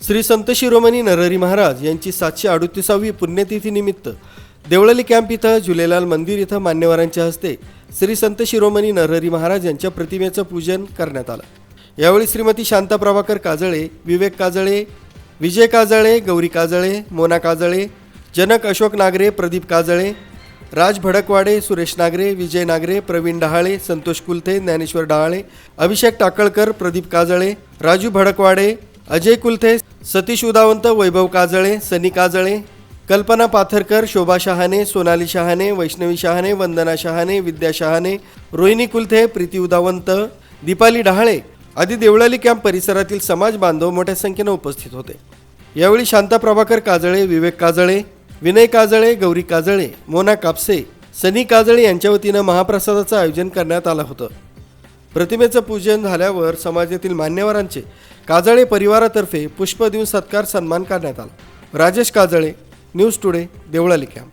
श्री संत शिरोमणी नरहरी महाराज यांची सातशे अडुतीसावी पुण्यतिथीनिमित्त देवळली कॅम्प इथं झुलेलाल मंदिर इथं मान्यवरांच्या हस्ते श्री संत शिरोमणी नरहरी महाराज यांच्या प्रतिमेचं पूजन करण्यात आलं. यावेळी श्रीमती शांता प्रभाकर काजळे विवेक काजळे विजय काजळे गौरी काजळे मोना काजळे जनक अशोक नागरे प्रदीप काजळे राज भडकवाडे सुरेश नागरे विजय नागरे प्रवीण डहाळे संतोष कुलथे ज्ञानेश्वर डहाळे अभिषेक टाकळकर प्रदीप काजळे राजू भडकवाडे अजय कुलथे सतीश उदावंत वैभव काजळे सनी काजळे कल्पना पाथरकर शोभा शहाणे सोनाली शहाणे वैष्णवी शहाणे वंदना शहाणे विद्या शहाणे रोहिणी कुलथे प्रीती उदावंत दीपाली डहाळे आदी देवळाली कॅम्प परिसरातील समाज बांधव मोठ्या संख्येनं उपस्थित होते. यावेळी शांता प्रभाकर काजळे विवेक काजळे विनय काजळे गौरी काजळे मोना कापसे सनी काजळे यांच्या वतीनं महाप्रसादाचं आयोजन करण्यात आलं होतं. प्रतिमेचं पूजन झाल्यावर समाजातील मान्यवरांचे काजळे परिवारातर्फे पुष्प देऊन सत्कार सन्मान करण्यात आला. Rajesh Kajale news today Deolali camp